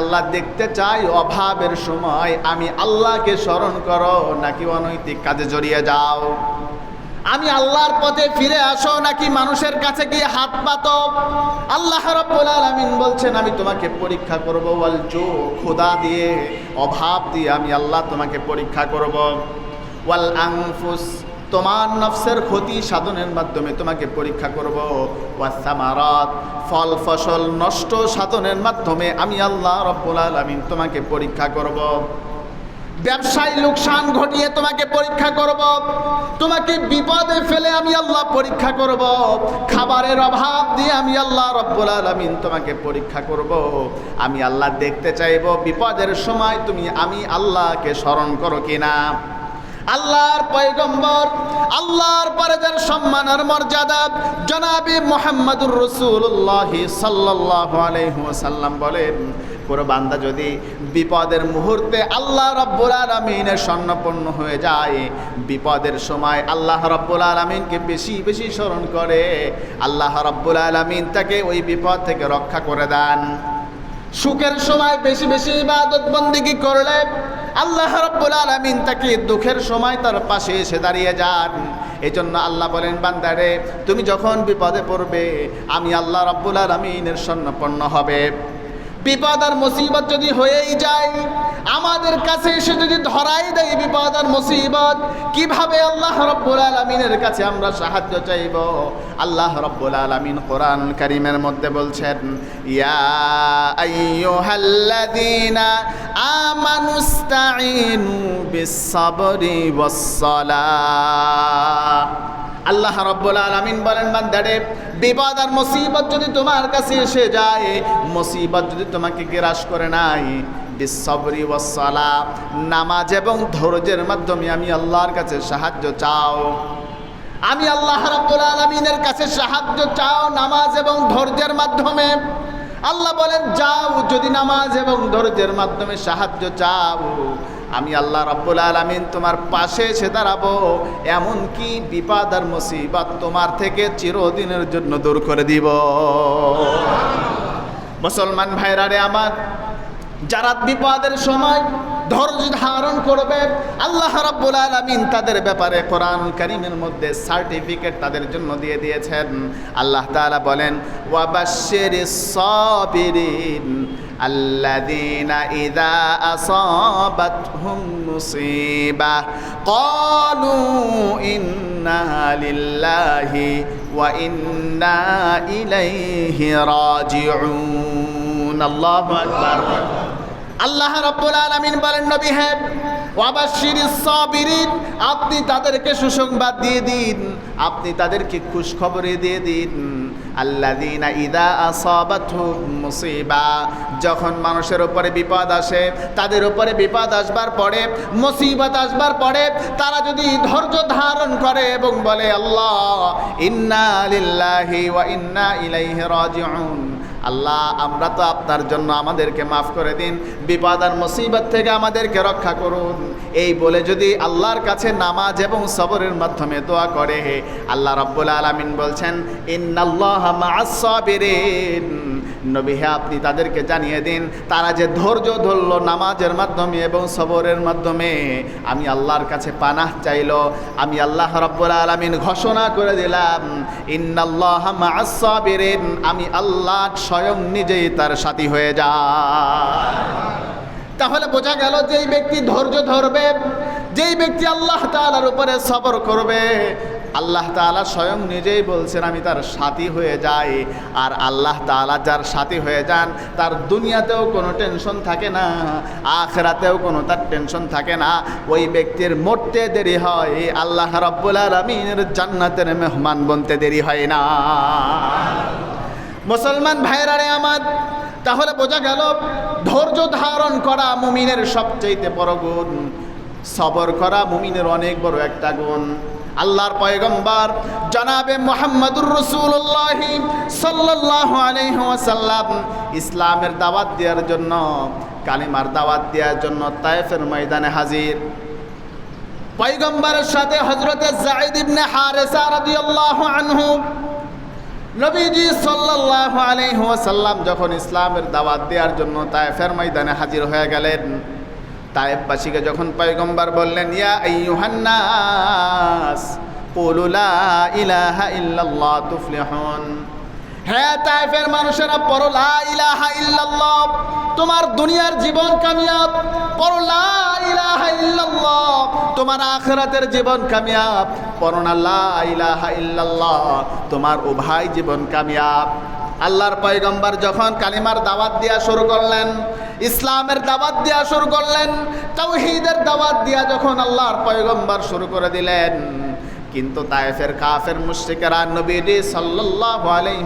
আল্লাহ দেখতে চাই অভাবের সময় আমি আল্লাহকে স্মরণ করো, নাকি অনৈতিক কাজে জড়িয়ে যাও। আমি আল্লাহর পথে ফিরে আসো, নাকি মানুষের কাছে গিয়ে হাত পাতো। আল্লাহ রাব্বুল বলছেন, আমি তোমাকে পরীক্ষা করব, ওয়াল জো খোদা দিয়ে, অভাব দিয়ে আমি আল্লাহ তোমাকে পরীক্ষা করব। ওয়াল আনফুস তোমার নফসের ক্ষতি সাধনের মাধ্যমে তোমাকে পরীক্ষা করব। ওয়াসামারাত ফল, ফসল নষ্ট সাধনের মাধ্যমে আমি আল্লাহ রব্বুল আলামিন তোমাকে পরীক্ষা করব। ব্যবসায় লোকসান ঘটিয়ে তোমাকে পরীক্ষা করব। তোমাকে বিপদে ফেলে আমি আল্লাহ পরীক্ষা করব। খাবারের অভাব দিয়ে আমি আল্লাহ রব্বুল আলামিন তোমাকে পরীক্ষা করব। আমি আল্লাহ দেখতে চাইব বিপদের সময় তুমি আমি আল্লাহকে স্মরণ করো কিনা। আল্লাহর পয়গম্বর, আল্লাহর পরে যার সম্মান আর মর্যাদা জনাবি মোহাম্মদুর রসুল্লাহ সাল্লাল্লাহু আলাইহি ওয়াসাল্লাম বলেন, কোন বান্দা যদি বিপদের মুহূর্তে আল্লাহ রব্বুল আলমিনের স্বর্ণপন্ন হয়ে যায়, বিপদের সময় আল্লাহ রব্বুল আলমিনকে বেশি বেশি স্মরণ করে, আল্লাহ রব্বুল আলমিন তাকে ওই বিপদ থেকে রক্ষা করে দেন। সুখের সময় বেশি বেশি ইবাদত করলে আল্লাহ রব্বুল আলমিন তাকে দুঃখের সময় তার পাশে এসে দাঁড়িয়ে যান। এই জন্য আল্লাহ বলেন বান্দারে তুমি যখন বিপদে পড়বে, আমি আল্লাহ রব্বুল আলমিনের স্বর্ণপন্ন হবে। বিপদ আর মুসিবত যদি হয়েই যায়, আমাদের কাছে এসে যদি ধরাই দেয় বিপদ আর মুসিবত, কীভাবে আল্লাহ রব্বুল আলমিনের কাছে আমরা সাহায্য চাইব? আল্লাহ রব্বুল আলমিন কোরআন করিমের মধ্যে বলছেন, ইয়া আমানুস্তাঈনু বিস-সাবরি ওয়াস-সালাহ। আল্লাহ রব্বুল আলমিন বলেন, বান্দারে, বিপদ আর মুসিবত যদি তোমার কাছে এসে যায়, মুসিবত যদি তোমাকে গ্রাস করে নাই বিসবরি ওয়াসালা নামাজ এবং ধৈর্যের মাধ্যমে আমি আল্লাহর কাছে সাহায্য চাও। আমি আল্লাহ রাব্বুল আলমিনের কাছে সাহায্য চাও নামাজ এবং ধৈর্যের মাধ্যমে। আল্লাহ বলেন, যাও, যদি নামাজ এবং ধৈর্যের মাধ্যমে সাহায্য চাও। আমি আল্লাহ রাব্বুল আলমিন তোমার পাশে এসে দাঁড়াবো। এমনকি বিপদ আর মুসিবত তোমার থেকে চিরদিনের জন্য দূর করে দিব। মুসলমান ভাইরা রে আমার, যারা বিপদের সময় ধৈর্য ধারণ করবে, আল্লাহ রাব্বুল আলামিন তাদের ব্যাপারে কোরআন কারীমের মধ্যে সার্টিফিকেট তাদের জন্য দিয়ে দিয়েছেন। আল্লাহ তাআলা বলেন, ওয়াবাশশিরিস সাবিরিন। الذين إذا أصابتهم مصيبة قالوا إنا لله وإنا إليه راجعون الله أكبر আল্লাহ রব্বুল আলামিন বলেন নবী হ্যাঁ ওয়াবাশির সাবিরিন আপনি তাদেরকে সুসংবাদ দিয়ে দিন আপনি তাদেরকে খুশখবরি দিয়ে দিন আল্লাযীনা ইদা আসাবাত মুসিবা। যখন মানুষের উপরে বিপদ আসে, তাদের উপরে বিপদ আসবার পরে, মুসিবত আসবার পরে, তারা যদি ধৈর্য ধারণ করে এবং বলে, আল্লাহ, ইন্না লিল্লাহি ওয়া ইন্না ইলাইহি রাজিউন। আল্লাহ, আমরা তো আপনার জন্য আমাদেরকে মাফ করে দিন, বিপদ আর মুসিবত থেকে আমাদেরকে রক্ষা করুন। এই বলে যদি আল্লাহর কাছে নামাজ এবং সবরের মাধ্যমে দোয়া করে, আল্লাহ রব্বুল আলমিন বলছেন, ইন্নাল্লাহ নবী হ্যাঁ আপনি তাদেরকে জানিয়ে দিন, তারা যে ধৈর্য ধরল নামাজের মাধ্যমে এবং সবরের মাধ্যমে, আমি আল্লাহর কাছে পানাহ চাইল, আমি আল্লাহ রব্বুল আলমিন ঘোষণা করে দিলাম, ইন্নাল্লাহ আমি আল্লাহ স্বয়ং নিজেই তার সাথী হয়ে যা। তাহলে বোঝা গেল যেই ব্যক্তি ধৈর্য ধরবে, যেই ব্যক্তি আল্লাহ তাআলার উপরে সবর করবে আল্লাহ তাআলা স্বয়ং নিজেই বলছেন, আমি তার সাথী হয়ে যাই। আর আল্লাহ তাআলা যার সাথী হয়ে যান, তার দুনিয়াতেও কোনো টেনশন থাকে না, আখরাতেও কোনো তার টেনশন থাকে না। ওই ব্যক্তির মরতে দেরি হয়, আল্লাহ রব্বুল আলমিনের জান্নাতের মেহমান বনতে দেরি হয় না। মুসলমান ভাইরা রে আমার, তাহলে বোঝা গেল ধৈর্য ধারণ করা মুমিনের সবচেয়ে বড় গুণ, সবর করা মুমিনের অনেক বড় একটা গুণ। আল্লাহর পয়গম্বর জনাবে মোহাম্মদুর রসুল্লাহ সাল্লাহ আলহাসাল্লাম ইসলামের দাওয়াত দেওয়ার জন্য, কালিমার দাওয়াত দেওয়ার জন্য তায়েফের ময়দানে হাজির। পয়গম্বরের সাথে হজরতে জাইদ ইবনে হারেসা রাদিয়াল্লাহু আনহু নবীজি সাল্লাল্লাহু আলাইহি ওয়াসাল্লাম যখন ইসলামের দাওয়াত দেওয়ার জন্য তায়েফের ময়দানে হাজির হয়ে গেলেন তায়েফবাসীকে যখন পয়গম্বর বললেন, ইয়া আইয়ুহান নাস কুলু ইলাহা ইল্লাল্লাহ তুফলিহুন। হ্যাঁ তাইফের মানুষেরা, পড়ো লা ইলাহা ইল্লাল্লাহ। তোমার দুনিয়ার জীবন কামিয়াব, পড়ো লা ইলাহা ইল্লাল্লাহ। তোমার আখিরাতের জীবন কামিয়াব, পড়ো না লা ইলাহা ইল্লাল্লাহ। তোমার উভয় জীবন কামিয়াব। আল্লাহর পয়গম্বর যখন কালিমার দাওয়াত দেওয়া শুরু করলেন ইসলামের দাওয়াত দেওয়া শুরু করলেন, তাওহীদের দাওয়াত দেওয়া যখন আল্লাহর পয়গম্বর শুরু করে দিলেন। কিন্তু তায়েফের কাফের মুশরিকেরা নবীজি সাল্লাল্লাহু আলাইহি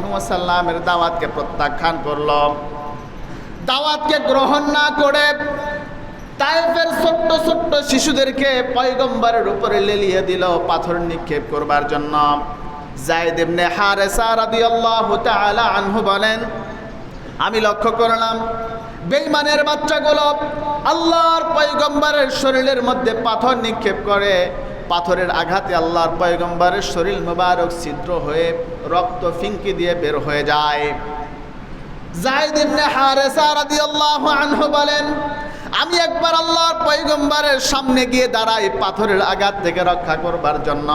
দাওয়াতকে প্রত্যাখ্যান করল। দাওয়াতকে গ্রহণ না করে তায়েফের ছোট্ট ছোট্ট শিশুদেরকে পয়গম্বরের উপরে লেলিয়ে দিল পাথর নিক্ষেপ করবার জন্য। জায়দ ইবনে হারেসা রাদিয়াল্লাহু তাআলা আনহু বলেন, আমি লক্ষ্য করলাম বেঈমানের বাচ্চাগুলো আল্লাহর পয়গম্বরের শরীরের মধ্যে পাথর নিক্ষেপ করে। পাথরের আঘাতে আল্লাহর পয়গম্বরের শরীর মোবারক ছিদ্র হয়ে রক্ত ফিঙ্কি দিয়ে বের হয়ে যায়। আনহু বলেন, আমি একবার আল্লাহর পয়গম্বরের সামনে গিয়ে দাঁড়াই পাথরের আঘাত থেকে রক্ষা করবার জন্য।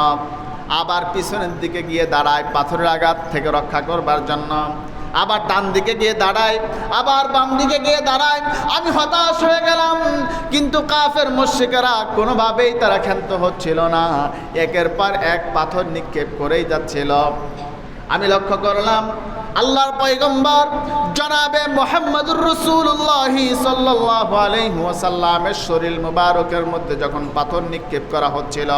আবার পিছনের দিকে গিয়ে দাঁড়াই পাথরের আঘাত থেকে রক্ষা করবার জন্য। আবার ডান দিকে গিয়ে দাঁড়ায়, আবার বাম দিকে গিয়ে দাঁড়ায়। আমি হতাশ হয়ে গেলাম, কিন্তু কাফের মুশরিকেরা কোনোভাবেই তারা ক্ষান্ত হচ্ছিল না। একের পর এক পাথর নিক্ষেপ করেই যাচ্ছিল। আমি লক্ষ্য করলাম, আল্লাহর পয়গম্বর জনাবে মোহাম্মদুর রসুল্লাহ সাল্লাল্লাহু আলাইহি ওয়াসাল্লামের শরীর মুবারকের মধ্যে যখন পাথর নিক্ষেপ করা হচ্ছিল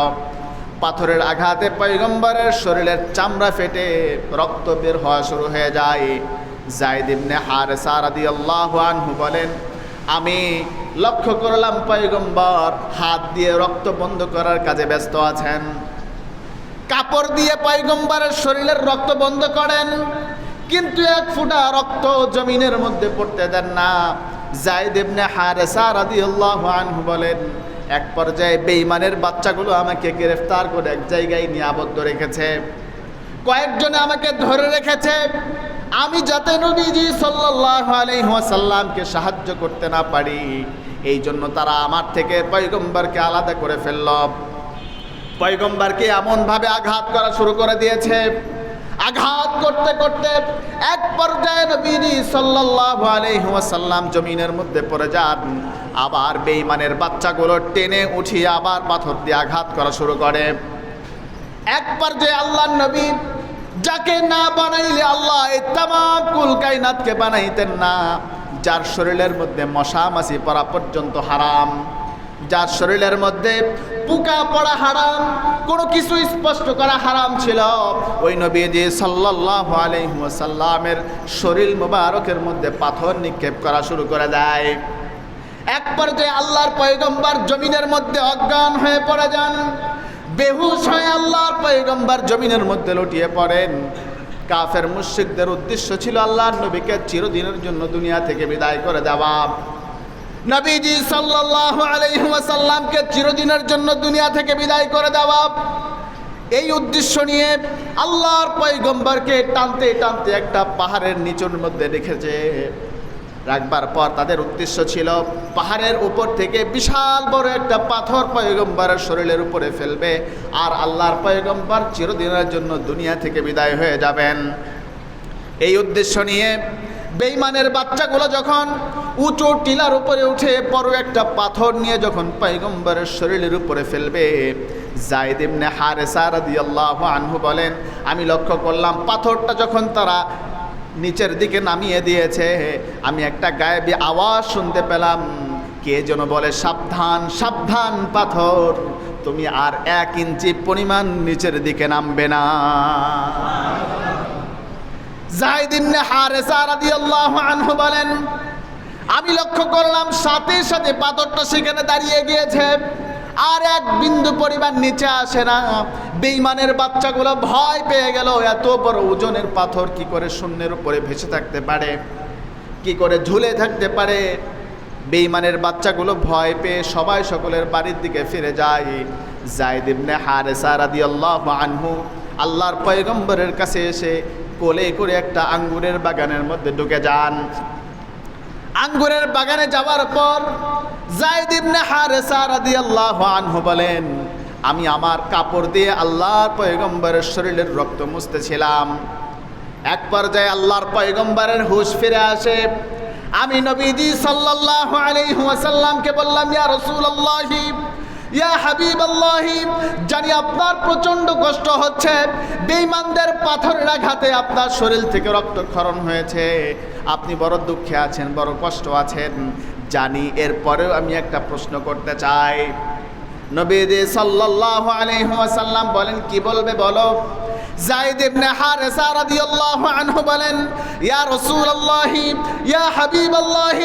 পাথরের আঘাতে পয়গম্বরের শরীরের চামড়া ফেটে রক্ত বের হওয়া শুরু হয়ে যায়। জায়দ ইবনে হারেসা রাদিয়াল্লাহু আনহু বলেন, আমি লক্ষ্য করলাম পয়গম্বর হাত দিয়ে রক্ত বন্ধ করার কাজে ব্যস্ত আছেন। কাপড় দিয়ে পয়গম্বরের শরীরের রক্ত বন্ধ করেন, কিন্তু এক ফুটা রক্ত জমিনের মধ্যে পড়তে দেন না। জায়দ ইবনে হারেসা রাদিয়াল্লাহু আনহু বলেন এক পর্যায়ে বেঈমানের বাচ্চাগুলো আমাকে গ্রেফতার করে এক জায়গায় নিয়ে আবদ্ধ রেখেছে। কয়েকজনে আমাকে ধরে রেখেছে। আমি যাতে নবীজি সাল্লাল্লাহু আলাইহি ওয়াসাল্লামকে সাহায্য করতে না পারি এই জন্য তারা আমার থেকে পয়গম্বরকে আলাদা করে ফেলল। পয়গম্বরকে এমনভাবে আঘাত করা শুরু করে দিয়েছে। আঘাত করতে করতে এক পর্যায়ে নবীজি সাল্লাল্লাহু আলাইহি ওয়াসাল্লাম জমিনের মধ্যে পড়ে যান। আবার বেঈমানের বাচ্চাগুলো টেনে উঠিয়ে আবার পাথর দিয়ে আঘাত করা শুরু করে। এক পর্যায়ে আল্লাহর নবী যাকে না বানাইলে আল্লাহ এই তামাম কুল কায়নাতকে বানাইতেন না, যার শরীরের মধ্যে মশা মাছি পড়া পর্যন্ত হারাম। যার শরীরের মধ্যে পোকা পড়া হারাম, কোনো কিছু স্পষ্ট করা হারাম ছিল। ওই নবীজি সাল্লাল্লাহু আলাইহি ওয়াসাল্লামের শরীর মোবারকের মধ্যে পাথর নিক্ষেপ করা শুরু করে দেয়। এক পর্যায়ে আল্লাহর পয়গম্বর জমিনের মধ্যে অজ্ঞান হয়ে পড়ে যান। বেহুশ হয়ে আল্লাহর পয়গম্বর জমিনের মধ্যে লুটিয়ে পড়েন। কাফের মুশরিকদের উদ্দেশ্য ছিল আল্লাহর নবীকে চিরদিনের জন্য দুনিয়া থেকে বিদায় করে দেওয়া। নবীজি সাল্লাল্লাহু আলাইহি ওয়াসাল্লামকে চিরদিনের জন্য দুনিয়া থেকে বিদায় করে দেওয়া। এই উদ্দেশ্য নিয়ে আল্লাহর পয়গম্বরকে টানতে টানতে একটা পাহাড়ের নিচের মধ্যে রেখেছে। রাখবার পর তাদের উদ্দেশ্য ছিল, পাহাড়ের উপর থেকে বিশাল বড় একটা পাথর পয়গম্বরের শরীরের উপরে ফেলবে আর আল্লাহর পয়গম্বর চিরদিনের জন্য দুনিয়া থেকে বিদায় হয়ে যাবেন। এই উদ্দেশ্য নিয়ে বেইমানের বাচ্চাগুলো যখন উঁচু টিলার উপরে উঠে বড় একটা পাথর নিয়ে যখন পাইগম্বরের শরীরের উপরে ফেলবে জায়দ ইবনে হারেসা রাদিয়াল্লাহু আনহু বলেন, আমি লক্ষ্য করলাম পাথরটা যখন তারা নিচের দিকে নামিয়ে দিয়েছে, আমি একটা গায়েবী আওয়াজ শুনতে পেলাম। কে যেন বলে, সাবধান সাবধান পাথর, তুমি আর এক ইঞ্চি পরিমাণ নিচের দিকে নামবে না। বলেন, আমি লক্ষ্য করলাম সাথে সাথে পাথরটা সেখানে দাঁড়িয়ে গিয়েছে, আর এক বিন্দু পরিমাণ নিচে আসে না। বেইমানের বাচ্চাগুলো ভয় পেয়ে গেল, এত বড় ওজনের পাথর কি করে শূন্যের উপরে ভেসে থাকতে পারে, কি করে ঝুলে থাকতে পারে? বেইমানের বাচ্চাগুলো ভয় পেয়ে সবাই সকলের বাড়ির দিকে ফিরে যায়। জায়দ ইবনে হারেসা রাদিয়াল্লাহু আনহু আল্লাহর পয়গম্বরের কাছে এসে কোলে করে একটা আঙ্গুরের বাগানের মধ্যে ঢুকে যান। আঙ্গুরের বাগানে যাওয়ার পর জায়দ ইবনে হারেসা রাদিয়াল্লাহু আনহু বলেন, আমি আমার কাপড় দিয়ে আল্লাহর পয়গম্বরের শরীরের রক্ত মুছতেছিলাম এক পর্যায়ে আল্লাহর পয়গম্বরের হুশ ফিরে আসে। আমি নবীজি সাল্লাল্লাহু আলাইহি ওয়াসাল্লামকে বললাম, ইয়া রাসূলুল্লাহি ইয়া হাবিবাল্লাহি, জানি আপনার প্রচণ্ড কষ্ট হচ্ছে, বেঈমানদের পাথরের আঘাতে আপনার শরীর থেকে রক্তক্ষরণ হয়েছে। আপনি বড় দুঃখে আছেন, বড় কষ্ট আছেন। জানি এরপরেও আমি একটা প্রশ্ন করতে চাই। নবীদে সাল্লাল্লাহু আলাইহি ওয়াসাল্লাম বলেন, কি বলবে বলো? জায়েদ ইবনে হারেসা রাদিয়াল্লাহু আনহু বলেন, ইয়া রাসূলুল্লাহ, ইয়া হাবিবাল্লাহ,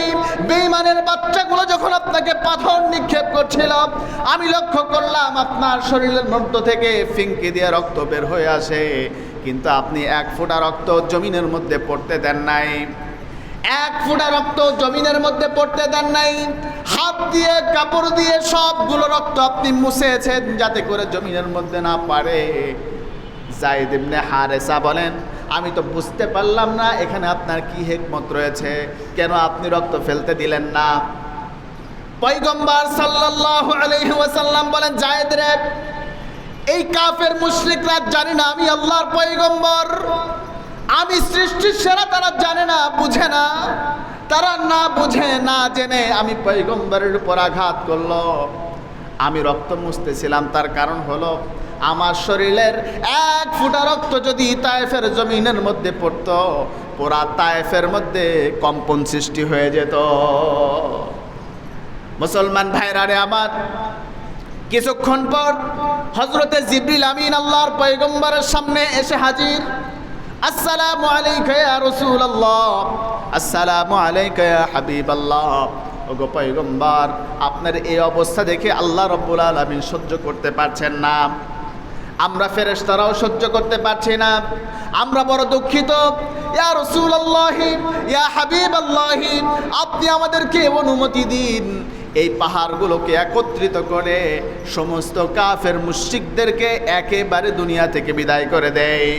বেঈমানের বাচ্চাগুলো যখন আপনাকে পাথর নিক্ষেপ করছিল, আমি লক্ষ্য করলাম আপনার শরীরের মধ্য থেকে ফিঙ্কি দিয়ে রক্ত বের হয়ে আসে। কিন্তু আপনি এক ফোঁটা রক্ত জমিনের মধ্যে পড়তে দেন নাই। এক ফোঁটা রক্ত জমিনের মধ্যে পড়তে দেন নাই। হাত দিয়ে, কাপড় দিয়ে সবগুলো রক্ত আপনি মুছেছেন যাতে করে জমিনের মধ্যে না পারে। জাইদ ইবনে হারেসা বলেন, আমি তো বুঝতে পারলাম না এখানে আপনার কি হেকমত রয়েছে। কেন আপনি রক্ত ফেলতে দিলেন না? পয়গম্বর সাল্লাল্লাহু আলাইহি বলেন জায়েদ রে, এই কাফের মুশরিকরা জানে না আমি আল্লাহর পয়গম্বর। আমি সৃষ্টির সেরা তারা জানে না, বুঝে না। তারা না বুঝে, না জেনে আমি পয়গম্বরের উপর আঘাত করল। আমি রক্ত মুছতেছিলাম, তার কারণ হলো আমার শরীরের এক ফুটা রক্ত যদি তায়েফের জমিনের মধ্যে পড়তো পুরা তায়েফের মধ্যে কম্পন সৃষ্টি হয়ে যেত। মুসলমান ভাইরা রে আমার, কিছুক্ষণ পর হজরতে জিবরিল আমিন আল্লাহর পয়গম্বরের সামনে এসে হাজির। আসসালামু আলাইকা ইয়া রাসূলুল্লাহ। আসসালামু আলাইকা ইয়া হাবিবাল্লাহ। ওগো পয়গম্বর, আপনার এই অবস্থা দেখে আল্লাহ রব্বুল আলামিন সহ্য করতে পারছেন না। আমরা ফেরেশতারাও সহ্য করতে পারছি না। আমরা বড় দুঃখিত। ইয়া রাসূলুল্লাহ, ইয়া হাবিব হাবিবাল্লাহ, আপনি আমাদেরকে অনুমতি দিন। এই পাহাড়গুলোকে একত্রিত করে সমস্ত কাফের মুশরিকদেরকে একেবারে দুনিয়া থেকে বিদায় করে দেয়।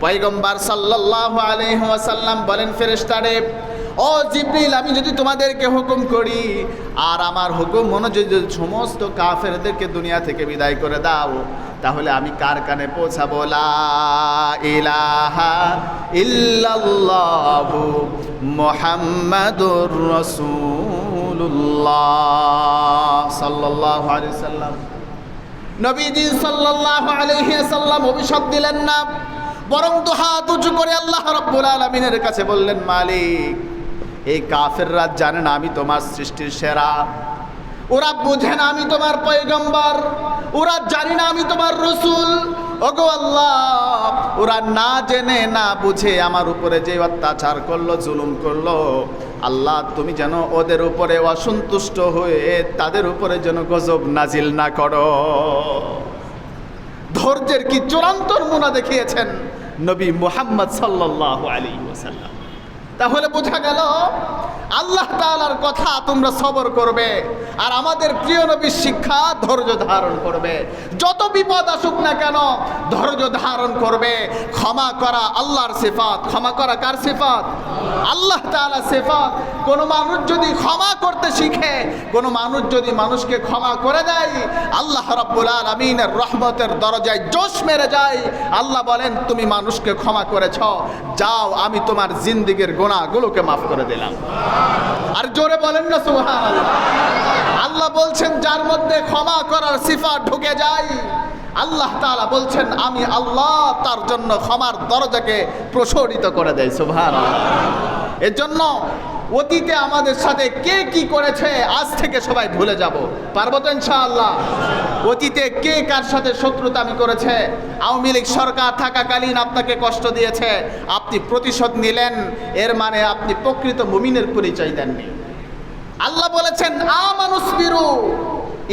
পয়গম্বর আলাইহি ওয়াসাল্লাম বলেন, ফেরেশতারে ও জিব্রিল, আমি যদি তোমাদেরকে হুকুম করি, আর আমার হুকুম অনুযায়ী যদি সমস্ত কাফেরদেরকে দুনিয়া থেকে বিদায় করে দাও, তাহলে আমি কার কানে পৌঁছাবো? ইলাহা সাল্লাম। সাল্লাম অভিশাপ দিলেন না, বরং তো হাত উঁচু করে আল্লাহ রব্বুল আলমিনের কাছে বললেন, মালিক এই কাফেররা জানে না আমি তোমার সৃষ্টির সেরা। ওরা বোঝে না আমি তোমার পয়গম্বর। ওরা জানি না আমি তোমার রসুল। ওগো আল্লাহ, ওরা না জেনে, না বুঝে আমার উপরে যে অত্যাচার করল, জুলুম করল, আল্লাহ তুমি যেন ওদের উপরে অসন্তুষ্ট হয়ে তাদের উপরে যেন গজব নাজিল না করো। ধৈর্যের কি চূড়ান্ত নমুনা দেখিয়েছেন নবী মুহাম্মদ সাল্লাল্লাহু আলাইহি ওয়াসাল্লাম। তাহলে বোঝা গেল আল্লাহ তাআলার কথা তোমরা সবর করবে আর আমাদের প্রিয় নবীর শিক্ষা ধৈর্য ধারণ করবে। যত বিপদ আসুক না কেন, ধৈর্য ধারণ করবে। ক্ষমা করা আল্লাহর সিফাত। ক্ষমা করা কার সিফাত? আল্লাহ তাআলা সিফাত। কোন মানুষ যদি ক্ষমা করতে শিখে, কোন মানুষ যদি মানুষকে ক্ষমা করে দেয়, আল্লাহ রাব্বুল আলামিনের রহমতের দরজায় জোশ মেরে যায়। আল্লাহ বলেন, তুমি মানুষকে ক্ষমা করেছ। যাও, আমি তোমার জিন্দিগির গোনাগুলোকে মাফ করে দিলাম। আর জোরে বলেন না সুহান আল্লাহ বলছেন, যার মধ্যে ক্ষমা করার সিফা ঢুকে যায়, আল্লাহ তালা বলছেন, আমি আল্লাহ তার জন্য ক্ষমার দরজাকে প্রসারিত করে দেয় সুহান এর জন্য অতীতে আমাদের সাথে কে কি করেছে, আজ থেকে সবাই ভুলে যাব। পারব তো ইনশাআল্লাহ? অতীতে কে কার সাথে শত্রুতামি করেছে? আওয়ামী লীগ সরকার থাকাকালীন আপনাকে কষ্ট দিয়েছে, আপনি প্রতিশোধ নিলেন, এর মানে আপনি প্রকৃত মুমিনের পরিচয় দেননি। আল্লাহ বলেছেন আমানুস বিরু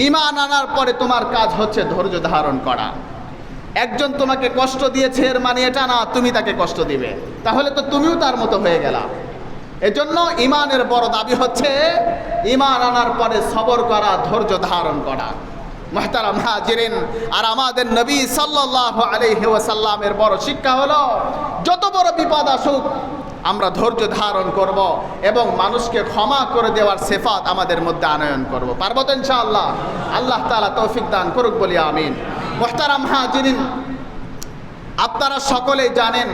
ইমান আনার পরে তোমার কাজ হচ্ছে ধৈর্য ধারণ করা। একজন তোমাকে কষ্ট দিয়েছে, এর মানে এটা না, তুমি তাকে কষ্ট দিবে। তাহলে তো তুমিও তার মতো হয়ে গেলা। এজন্য ইমানের বড় দাবি হচ্ছে ইমান আনার পরে সবর করা, ধৈর্য ধারণ করা। মহতারাম হাজিরিন, আর আমাদের নবী সাল্লাল্লাহু আলাইহি ওয়াসাল্লামের বড় শিক্ষা হলো, যত বড় বিপদ আসুক, আমরা ধৈর্য ধারণ করব এবং মানুষকে ক্ষমা করে দেওয়ার সেফাত আমাদের মধ্যে আনয়ন করব। পারব তো ইনশাআল্লাহ? আল্লাহ তাআলা তৌফিক দান করুক বলি, আমিন। মোহতারাম হাজিরিন, আপনারা সকলেই জানেন,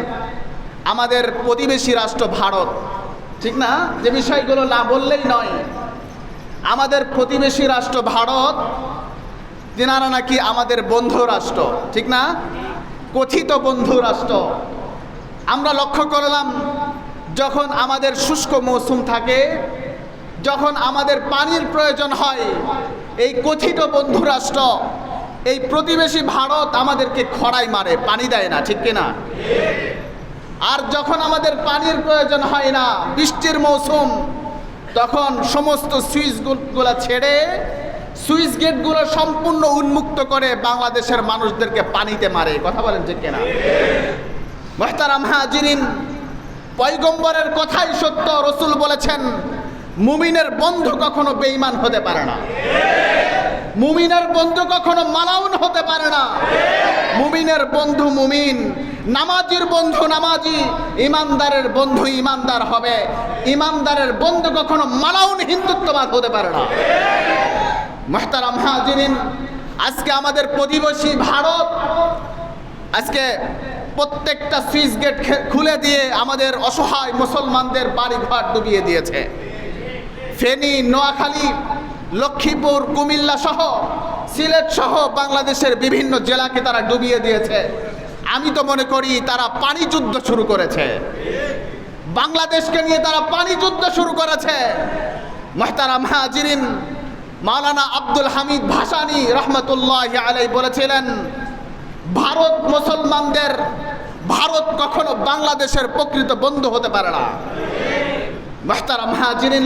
আমাদের প্রতিবেশী রাষ্ট্র ভারত ঠিক না? যে বিষয়গুলো না বললেই নয়। আমাদের প্রতিবেশী রাষ্ট্র ভারত, তেনারা নাকি আমাদের বন্ধু রাষ্ট্র, ঠিক না? কথিত বন্ধু রাষ্ট্র। আমরা লক্ষ্য করলাম, যখন আমাদের শুষ্ক মৌসুম থাকে, যখন আমাদের পানির প্রয়োজন হয়, এই কথিত বন্ধু রাষ্ট্র, এই প্রতিবেশী ভারত আমাদেরকে খড়াই মারে, পানি দেয় না, ঠিক কিনা? আর যখন আমাদের পানির প্রয়োজন হয় না, বৃষ্টির মৌসুম, তখন সমস্ত সুইচগুলো ছেড়ে সুইচ গেটগুলো সম্পূর্ণ উন্মুক্ত করে বাংলাদেশের মানুষদেরকে পানিতে মারে। কথা বলেন যে কেনা? মোহতারাম হাজিরিন, পয়গম্বরের কথাই সত্য, রসুল বলেছেন, মুমিনের বন্ধু কখনো বেঈমান হতে পারে না। মুমিনের বন্ধু কখনো মালাউন হতে পারে না। মুমিনের বন্ধু মুমিন। নামাজির বন্ধু নামাজি, ইমানদারের বন্ধু ইমানদার হবে। ইমানদারের বন্ধু কখনো মালাউন হিন্দুত্ববাদ হতে পারে না। মাহতারাম হাজিরিন, আজকে আমাদের প্রতিবেশী ভারত, আজকে প্রত্যেকটা সুইচ গেট খুলে দিয়ে আমাদের অসহায় মুসলমানদের বাড়ি ঘর ডুবিয়ে দিয়েছে। ফেনী, নোয়াখালী, লক্ষ্মীপুর, কুমিল্লা সহ সিলেট সহ বাংলাদেশের বিভিন্ন জেলাকে তারা ডুবিয়ে দিয়েছে। আমি তো মনে করি তারা পানি যুদ্ধ শুরু করেছে। বাংলাদেশকে নিয়ে তারা পানি যুদ্ধ শুরু করেছে। মহতারাম হাজিরিন মাওলানা আব্দুল হামিদ ভাসানি রহমতুল্লাহ আলাই বলেছিলেন, ভারত মুসলমানদের, ভারত কখনো বাংলাদেশের প্রকৃত বন্ধু হতে পারে না। মহতারাম হাজিরিন